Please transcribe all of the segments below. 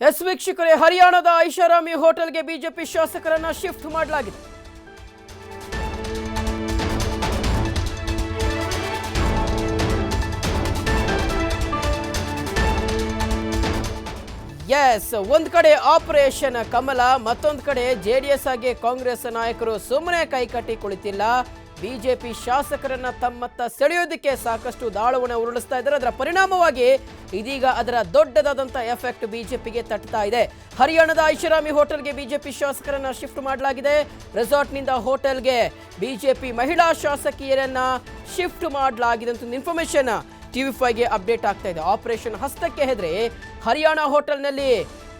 S ವೀಕ್ಷಕರೇ, ಹರಿಯಾಣದ ಐಷಾರಾಮಿ ಹೋಟೆಲ್ಗೆ ಬಿಜೆಪಿ ಶಾಸಕರನ್ನ ಶಿಫ್ಟ್ ಮಾಡಲಾಗಿದೆ. ಎಸ್, ಒಂದ್ ಕಡೆ ಆಪರೇಷನ್ ಕಮಲ, ಮತ್ತೊಂದು ಕಡೆ ಜೆಡಿಎಸ್ ಆಗಿ ಕಾಂಗ್ರೆಸ್ ನಾಯಕರು ಸುಮ್ಮನೆ ಕೈಕಟ್ಟಿ ಕುಳಿತಿಲ್ಲ. ಬಿಜೆಪಿ ಶಾಸಕರನ್ನ ತಮ್ಮತ್ತ ಸೆಳೆಯೋದಕ್ಕೆ ಸಾಕಷ್ಟು ದಾಳವನ್ನು ಉರುಳಿಸ್ತಾ ಇದ್ದಾರೆ. ಅದರ ಪರಿಣಾಮವಾಗಿ ಇದೀಗ ಅದರ ದೊಡ್ಡದಾದಂಥ ಎಫೆಕ್ಟ್ ಬಿಜೆಪಿಗೆ ತಟ್ತಾ ಇದೆ. ಹರಿಯಾಣದ ಐಷಾರಾಮಿ ಹೋಟೆಲ್ಗೆ ಬಿಜೆಪಿ ಶಾಸಕರನ್ನ ಶಿಫ್ಟ್ ಮಾಡಲಾಗಿದೆ. ರೆಸಾರ್ಟ್ನಿಂದ ಹೋಟೆಲ್ಗೆ ಬಿಜೆಪಿ ಮಹಿಳಾ ಶಾಸಕಿಯರನ್ನ ಶಿಫ್ಟ್ ಮಾಡಲಾಗಿದೆ ಅಂತ ಇನ್ಫಾರ್ಮೇಶನ್ ಟಿವಿ ಫೈವ್ಗೆ ಅಪ್ಡೇಟ್ ಆಗ್ತಾ ಇದೆ. ಆಪರೇಷನ್ ಹಸ್ತಕ್ಕೆ ಹೆದರಿ ಹರಿಯಾಣ ಹೋಟೆಲ್ನಲ್ಲಿ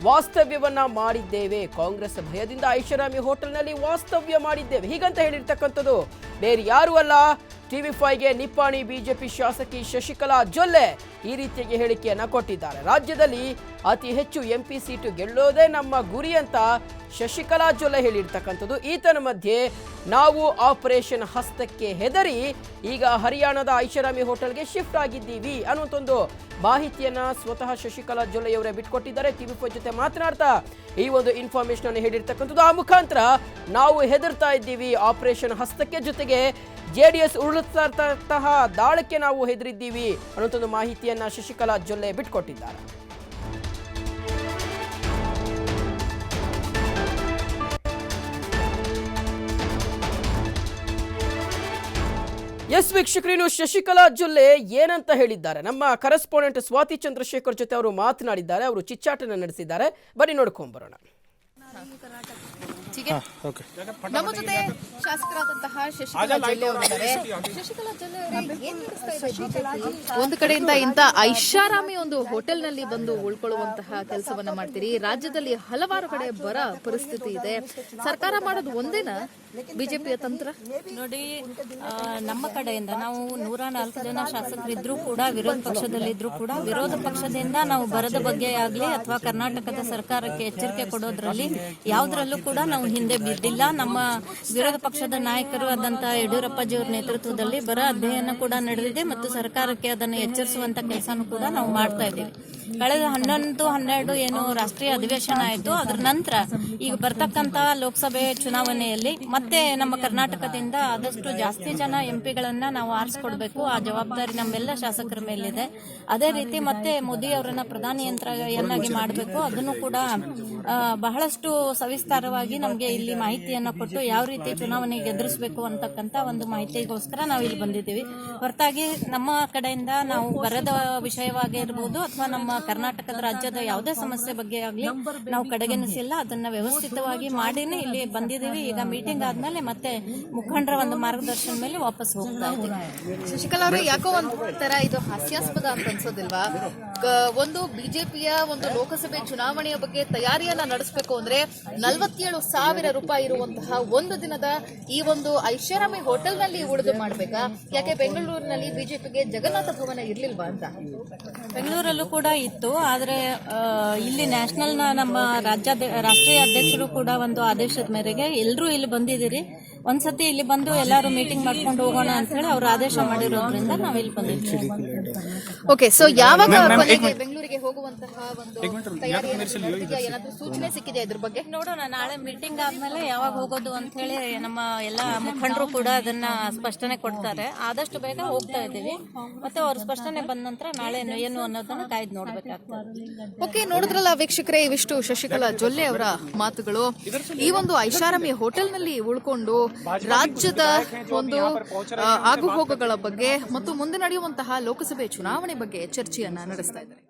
ವಾಸ್ತವ್ಯವನ್ನ ಮಾಡಿದ್ದೇವೆ. ಕಾಂಗ್ರೆಸ್ ಭಯದಿಂದ ಐಷಾರಾಮಿ ಹೋಟೆಲ್ನಲ್ಲಿ ವಾಸ್ತವ್ಯ ಮಾಡಿದ್ದೇವೆ. ಹೀಗಂತ ಹೇಳಿರ್ತಕ್ಕಂಥದ್ದು. ಬೇರೆ ಯಾರು ಅಲ್ಲ. ಟಿವಿ ಫೈವ್ಗೆ ನಿಪ್ಪಾಣಿ ಬಿಜೆಪಿ ಶಾಸಕಿ ಶಶಿಕಲಾ ಜೊಲ್ಲೆ ಈ ರೀತಿಯಾಗಿ ಹೇಳಿಕೆಯನ್ನ ಕೊಟ್ಟಿದ್ದಾರೆ. ರಾಜ್ಯದಲ್ಲಿ ಅತಿ ಹೆಚ್ಚು ಎಂಪಿ ಸೀಟು ಗೆಲ್ಲೋದೇ ನಮ್ಮ ಗುರಿ ಅಂತ ಶಶಿಕಲಾ ಜೊಲ್ಲೆ ಹೇಳಿರ್ತಕ್ಕಂಥದ್ದು. ಈತನ ಮಧ್ಯೆ ನಾವು ಆಪರೇಷನ್ ಹಸ್ತಕ್ಕೆ ಹೆದರಿ ಈಗ ಹರಿಯಾಣದ ಐಷಾರಾಮಿ ಹೋಟೆಲ್ಗೆ ಶಿಫ್ಟ್ ಆಗಿದ್ದೀವಿ ಅನ್ನುವಂಥ ಮಾಹಿತಿಯನ್ನು ಸ್ವತಃ ಶಶಿಕಲಾ ಜೊಲ್ಲೆಯವರೇ ಬಿಟ್ಕೊಟ್ಟಿದ್ದಾರೆ. ಟಿವಿ ಫೋ ಜೊತೆ ಮಾತನಾಡ್ತಾ ಈ ಒಂದು ಇನ್ಫಾರ್ಮೇಶನ್ ಅನ್ನು ಹೇಳಿರ್ತಕ್ಕಂಥದ್ದು. ಆ ಮುಖಾಂತರ ನಾವು ಹೆದರ್ತಾ ಇದ್ದೀವಿ ಆಪರೇಷನ್ ಹಸ್ತಕ್ಕೆ ಜೊತೆಗೆ ಜೆ ಡಿ ಎಸ್ ಉರುಳಿಸ್ತಾ ದಾಳಕ್ಕೆ ನಾವು ಹೆದರಿದ್ದೀವಿ ಅನ್ನುವಂಥ ಮಾಹಿತಿಯನ್ನು ಶಶಿಕಲಾ ಜೊಲ್ಲೆ ಬಿಟ್ಕೊಟ್ಟಿದ್ದಾರೆ. ಎಸ್ ವೀಕ್ಷಕರೇನು ಶಶಿಕಲಾ ಜೊಲ್ಲೆ ಏನಂತ ಹೇಳಿದ್ದಾರೆ? ನಮ್ಮ ಕರೆಸ್ಪಾಂಡೆಂಟ್ ಸ್ವಾತಿ ಚಂದ್ರಶೇಖರ್ ಜೊತೆ ಅವರು ಮಾತನಾಡಿದ್ದಾರೆ, ಅವರು ಚಿಚ್ಚಾಟನ ನಡೆಸಿದ್ದಾರೆ. ಬನ್ನಿ ನೋಡ್ಕೊಂಡ್ ಬರೋಣ. ನಮ್ಮ ಜೊತೆ ಶಶಿಕಲಾ ಜೊಲ್ಲೆ ಅವರಿದ್ದಾರೆ. ಒಂದು ಕಡೆಯಿಂದ ಇಂತ ಐಷಾರಾಮಿ ಒಂದು ಹೋಟೆಲ್ನಲ್ಲಿ ಬಂದು ಉಳ್ಕೊಳ್ಳುವಂತಹ ಕೆಲಸವನ್ನ ಮಾಡ್ತೀರಿ. ರಾಜ್ಯದಲ್ಲಿ ಹಲವಾರು ಕಡೆ ಬರ ಪರಿಸ್ಥಿತಿ ಇದೆ. ಸರ್ಕಾರ ಮಾಡೋದು ಒಂದೇನ ಬಿಜೆಪಿಯ ತಂತ್ರ? ನೋಡಿ ಆ, ನಮ್ಮ ಕಡೆಯಿಂದ ನಾವು ನೂರ ನಾಲ್ಕು ಜನ ಶಾಸಕರಿದ್ರು ಕೂಡ ವಿರೋಧ ಪಕ್ಷದಲ್ಲಿದ್ರು ಕೂಡ ವಿರೋಧ ಪಕ್ಷದಿಂದ ನಾವು ಬರದ ಬಗ್ಗೆ ಆಗ್ಲಿ ಅಥವಾ ಕರ್ನಾಟಕದ ಸರ್ಕಾರಕ್ಕೆ ಎಚ್ಚರಿಕೆ ಕೊಡೋದ್ರಲ್ಲಿ ಯಾವುದರಲ್ಲೂ ಕೂಡ ನಾವು ಹಿಂದೆ ಬಿದ್ದಿಲ್ಲ. ನಮ್ಮ ವಿರೋಧ ಪಕ್ಷದ ನಾಯಕರು ಆದಂತ ಯಡಿಯೂರಪ್ಪಾಜಿಯವರ ನೇತೃತ್ವದಲ್ಲಿ ಬರ ಅಧ್ಯಯನ ಕೂಡ ನಡೆದಿದೆ ಮತ್ತು ಸರ್ಕಾರಕ್ಕೆ ಅದನ್ನು ಎಚ್ಚರಿಸುವಂತ ಕೆಲಸನೂ ಕೂಡ ನಾವು ಮಾಡ್ತಾ ಇದ್ದೀವಿ. ಕಳೆದ ಹನ್ನೊಂದು, ಹನ್ನೆರಡು ಏನು ರಾಷ್ಟ್ರೀಯ ಅಧಿವೇಶನ ಆಯಿತು. ಅದರ ನಂತರ ಈಗ ಬರ್ತಕ್ಕಂತ ಲೋಕಸಭೆ ಚುನಾವಣೆಯಲ್ಲಿ ಮತ್ತೆ ನಮ್ಮ ಕರ್ನಾಟಕದಿಂದ ಆದಷ್ಟು ಜಾಸ್ತಿ ಜನ ಎಂಪಿಗಳನ್ನ ನಾವು ಆರಿಸ್ಕೊಡ್ಬೇಕು. ಆ ಜವಾಬ್ದಾರಿ ನಮ್ಮೆಲ್ಲ ಶಾಸಕರ ಮೇಲಿದೆ. ಅದೇ ರೀತಿ ಮತ್ತೆ ಮೋದಿ ಅವರನ್ನ ಪ್ರಧಾನಿ ಯಂತ್ರಿ ಮಾಡಬೇಕು. ಅದನ್ನು ಕೂಡ ಬಹಳಷ್ಟು ಸವಿಸ್ತಾರವಾಗಿ ನಮಗೆ ಇಲ್ಲಿ ಮಾಹಿತಿಯನ್ನ ಕೊಟ್ಟು ಯಾವ ರೀತಿ ಚುನಾವಣೆಗೆ ಎದುರಿಸಬೇಕು ಅಂತಕ್ಕಂತ ಒಂದು ಮಾಹಿತಿಗೋಸ್ಕರ ನಾವು ಇಲ್ಲಿ ಬಂದಿದ್ದೀವಿ. ಹೊರತಾಗಿ ನಮ್ಮ ಕಡೆಯಿಂದ ನಾವು ಬರದ ವಿಷಯವಾಗಿರ್ಬೋದು ಅಥವಾ ನಮ್ಮ ಕರ್ನಾಟಕದ ರಾಜ್ಯದ ಯಾವುದೇ ಸಮಸ್ಯೆ ಬಗ್ಗೆ ಆಗಲಿ ನಾವು ಕಡೆಗಣಿಸಿಲ್ಲ ಅದನ್ನ ವ್ಯವಸ್ಥಿತವಾಗಿ ಮಾಡಿನೇ ಇಲ್ಲಿ ಬಂದಿದ್ದೀವಿ. ಈಗ ಮೀಟಿಂಗ್ ಆದ್ಮೇಲೆ ಮತ್ತೆ ಮುಖಂಡರ ಒಂದು ಮಾರ್ಗದರ್ಶನ ಮೇಲೆ ವಾಪಸ್ ಹೋಗ್ತಾ ಇದ್ದೀವಿ. ಶಶಿಕಲಾ ಅವರು ಯಾಕೋ ಒಂಥರ ಇದು ಹಾಸ್ಯಾಸ್ಪದ ಅಂತ ಅನ್ಸೋದಿಲ್ವಾ? ಒಂದು ಬಿಜೆಪಿಯ ಒಂದು ಲೋಕಸಭೆ ಚುನಾವಣೆಯ ಬಗ್ಗೆ ತಯಾರಿಯನ್ನ ನಡೆಸಬೇಕು ಅಂದ್ರೆ ನಲವತ್ತೇಳು ಸಾವಿರ ರೂಪಾಯಿ ಇರುವಂತಹ ಒಂದು ದಿನದ ಈ ಒಂದು ಐಷಾರಾಮಿ ಹೋಟೆಲ್ನಲ್ಲಿ ಉಳಿದು ಮಾಡ್ಬೇಕಾ? ಯಾಕೆ ಬೆಂಗಳೂರಿನಲ್ಲಿ ಬಿಜೆಪಿಗೆ ಜಗನ್ನಾಥ ಭವನ ಇರ್ಲಿಲ್ವಾ ಅಂತ? ಬೆಂಗಳೂರಲ್ಲೂ ಕೂಡ ಇತ್ತು. ಆದ್ರೆ ಆ, ಇಲ್ಲಿ ನ್ಯಾಷನಲ್ನ ನಮ್ಮ ರಾಜ್ಯ ರಾಷ್ಟ್ರೀಯ ಅಧ್ಯಕ್ಷರು ಕೂಡ ಒಂದು ಆದೇಶದ ಮೇರೆಗೆ ಎಲ್ಲರೂ ಇಲ್ಲಿ ಬಂದಿದ್ದೀರಿ. ಒಂದ್ಸತಿ ಇಲ್ಲಿ ಬಂದು ಎಲ್ಲರೂ ಮೀಟಿಂಗ್ ಮಾಡ್ಕೊಂಡು ಹೋಗೋಣ ಅಂತ ಹೇಳಿ ಅವರು ಆದೇಶ ಮಾಡಿರೋದ್ರಿಂದ ನಾವು ಇಲ್ಲಿ ಬಂದಿದ್ದೀವಿ. ಓಕೆ ಸೊ ಯಾವಾಗ ಹೋಗುವಂತಹ ಒಂದು? ಏನಾದ್ರೂ ಸೂಚನೆ ಸಿಕ್ಕಿದೆ ಇದ್ರ ಬಗ್ಗೆ? ನೋಡೋಣ ನಾಳೆ ಮೀಟಿಂಗ್ ಆದ್ಮೇಲೆ ಯಾವಾಗ ಹೋಗೋದು ಅಂತ ಹೇಳಿ ನಮ್ಮ ಎಲ್ಲ ಮುಖಂಡರು ಕೂಡ ಅದನ್ನ ಸ್ಪಷ್ಟನೆ ಕೊಡ್ತಾರೆ. ಆದಷ್ಟು ಬೇಗ ಹೋಗ್ತಾ ಇದ್ದೀವಿ. ಮತ್ತೆ ಅವ್ರ ಸ್ಪಷ್ಟನೆ ಬಂದ ನಂತರ ನಾಳೆ ಏನು ಅನ್ನೋದನ್ನ ಕಾಯ್ದು ನೋಡ್ಬೇಕಾಗ್ತದೆ. ಓಕೆ ನೋಡಿದ್ರಲ್ಲ ವೀಕ್ಷಕರೇ ಇವಿಷ್ಟು ಶಶಿಕಲಾ ಜೊಲ್ಲೆ ಅವರ ಮಾತುಗಳು. ಈ ಒಂದು ಐಷಾರಾಮಿ ಹೋಟೆಲ್ನಲ್ಲಿ ಉಳ್ಕೊಂಡು ರಾಜ್ಯದ ಒಂದು ಆಗುಹೋಗಗಳ ಆಗುಹೋಗುಗಳ ಬಗ್ಗೆ ಮತ್ತು ಮುಂದೆ ನಡೆಯುವಂತಹ ಲೋಕಸಭೆ ಚುನಾವಣೆ ಬಗ್ಗೆ ಚರ್ಚೆಯನ್ನ ನಡೆಸ್ತಾ ಇದ್ದಾರೆ.